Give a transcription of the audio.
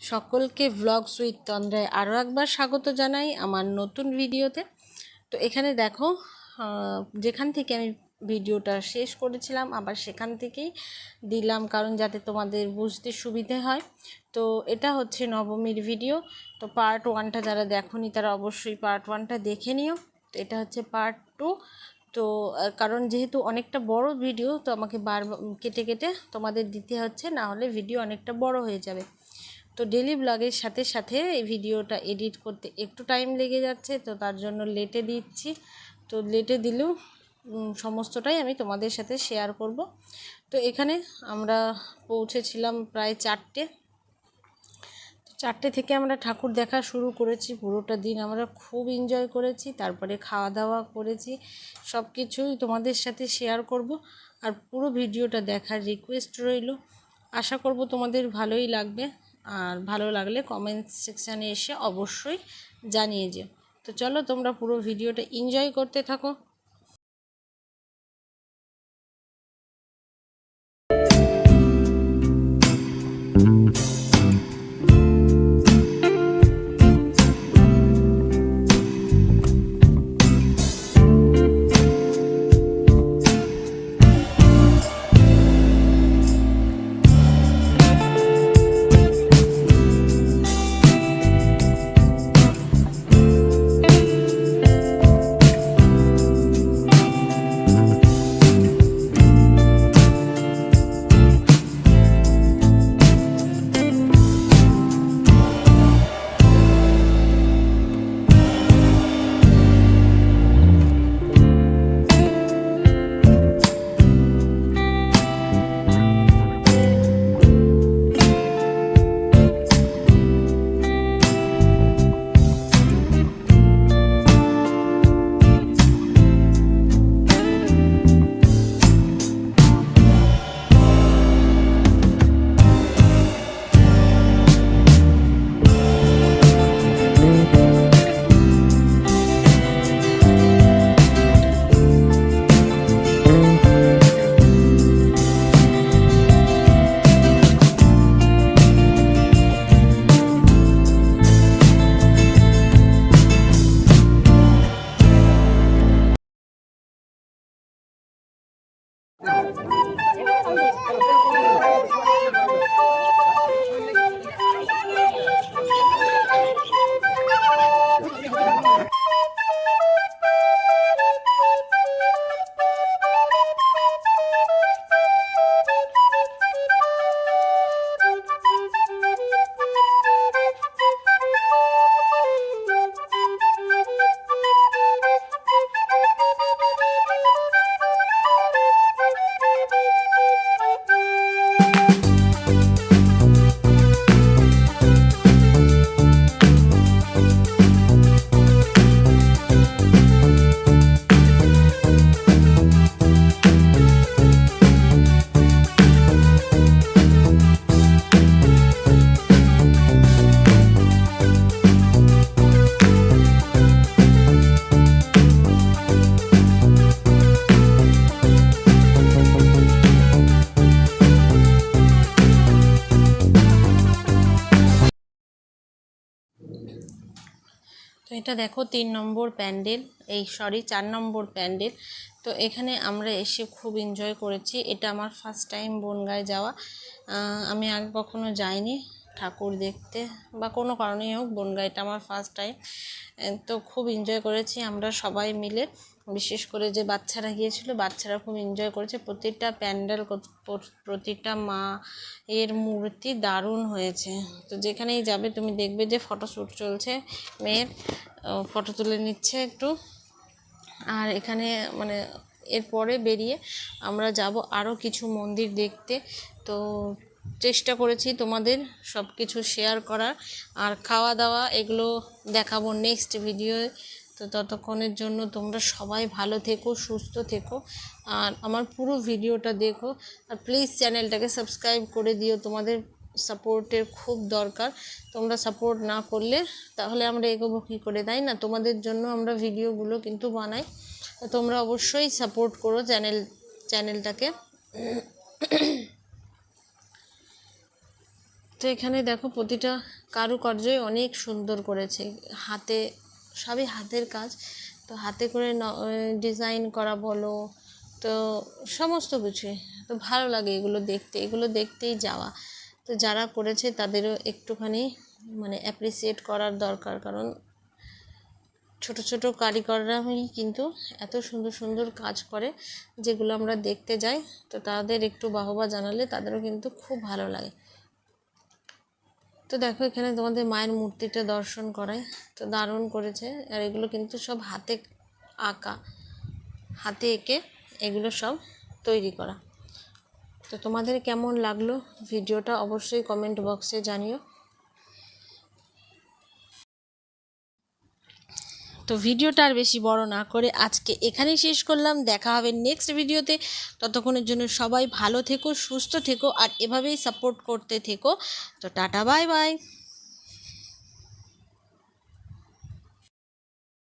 সকলকে vlogs with তন্দ্রায় আরও একবার স্বাগত জানাই আমার নতুন ভিডিওতে। তো এখানে দেখো যেখান থেকে আমি ভিডিওটা শেষ করেছিলাম, আবার সেখান থেকেই দিলাম কারণ যাতে তোমাদের বুঝতে সুবিধে হয়। তো এটা হচ্ছে নবমীর ভিডিও। তো পার্ট ওয়ানটা যারা দেখোনি, তারা অবশ্যই পার্ট ওয়ানটা দেখে নিও। তো এটা হচ্ছে পার্ট টু তো কারণ যেহেতু অনেকটা বড় ভিডিও, তো আমাকে বার, কেটে কেটে তোমাদের দিতে হচ্ছে, না হলে ভিডিও অনেকটা বড় হয়ে যাবে। তো ডেলি ব্লগের সাথে সাথে এই ভিডিওটা এডিট করতে একটু টাইম লেগে যাচ্ছে, তো তার জন্য লেটে দিচ্ছি। তো লেটে দিলেও সমস্তটাই আমি তোমাদের সাথে শেয়ার করব। তো এখানে আমরা পৌঁছেছিলাম প্রায় চারটে। চারটে থেকে আমরা ঠাকুর দেখা শুরু করেছি, পুরোটা দিন আমরা খুব এনজয় করেছি, তারপরে খাওয়া দাওয়া করেছি সব কিছুই তোমাদের সাথে শেয়ার করব। আর পুরো ভিডিওটা দেখার রিকোয়েস্ট রইল। আশা করব তোমাদের ভালোই লাগবে। আর ভালো লাগলে কমেন্ট সেকশানে এসে অবশ্যই জানিয়ে যেও। তো চলো তোমরা পুরো ভিডিওটা এনজয় করতে থাকো। তো এটা দেখো তিন নম্বর প্যান্ডেল, এই সরি চার নম্বর প্যান্ডেল। তো এখানে আমরা এসে খুব এনজয় করেছি। এটা আমার ফার্স্ট টাইম বনগায় যাওয়া। আমি আগে কখনো যাইনি ঠাকুর দেখতে, বা কোনো কারণেই হোক বনগায়, এটা আমার ফার্স্ট টাইম তো খুব এনজয় করেছি আমরা সবাই মিলে। বিশেষ করে যে বাচ্চারা গিয়েছিল, বাচ্চারা খুব এনজয় করেছে। প্রতিটা প্যান্ডেল প্রতিটা মা এর মূর্তি দারুণ হয়েছে। তো যেখানেই যাবে, তুমি দেখবে যে ফটোশ্যুট চলছে। মেয়ের ফটো তুলে নিচ্ছে একটু। আর এখানে মানে এরপরে বেরিয়ে আমরা যাব আরও কিছু মন্দির দেখতে। তো চেষ্টা করেছি তোমাদের সব কিছু শেয়ার করার। আর খাওয়া দাওয়া এগুলো দেখাবো নেক্সট ভিডিওয়ে তো ততক্ষণের জন্য তোমরা সবাই ভালো থেকো, সুস্থ থেকো। আর আমার পুরো ভিডিওটা দেখো। আর প্লিজ চ্যানেলটাকে সাবস্ক্রাইব করে দিও। তোমাদের সাপোর্টের খুব দরকার। তোমরা সাপোর্ট না করলে তাহলে আমরা এগোবো কী করে, তাই না? তোমাদের জন্য আমরা ভিডিওগুলো কিন্তু বানাই। তোমরা অবশ্যই সাপোর্ট করো চ্যানেল চ্যানেলটাকে তো এখানে দেখো প্রতিটা কারুকার্যই অনেক সুন্দর করেছে। হাতে সবই হাতের কাজ। তো হাতে করে ডিজাইন করা বলো, তো সমস্ত কিছুই। তো ভালো লাগে এগুলো দেখতে। এগুলো দেখতেই যাওয়া। তো যারা করেছে তাদেরও একটুখানি মানে অ্যাপ্রিসিয়েট করার দরকার। কারণ ছোট ছোট কারিগররাই কিন্তু এত সুন্দর সুন্দর কাজ করে যেগুলো আমরা দেখতে যাই, তো তাদের একটু বাহবা জানালে তাদেরও কিন্তু খুব ভালো লাগে। তো দেখো, এখানে তোমাদের মায়ের মূর্তিটা দর্শন করায়। তো দারুণ করেছে, আর এগুলো কিন্তু সব হাতে আঁকা, হাতে এঁকে এগুলো সব তৈরি করা। তো তোমাদের কেমন লাগল ভিডিওটা অবশ্যই কমেন্ট বক্সে জানিও। তো ভিডিওটা আর বেশি বড় না করে আজকে এখানেই শেষ করলাম। দেখা হবে নেক্সট ভিডিওতে। ততক্ষণের জন্য সবাই ভালো থেকো, সুস্থ থেকো, আর এভাবেই সাপোর্ট করতে থেকো। তো টাটা বাই বাই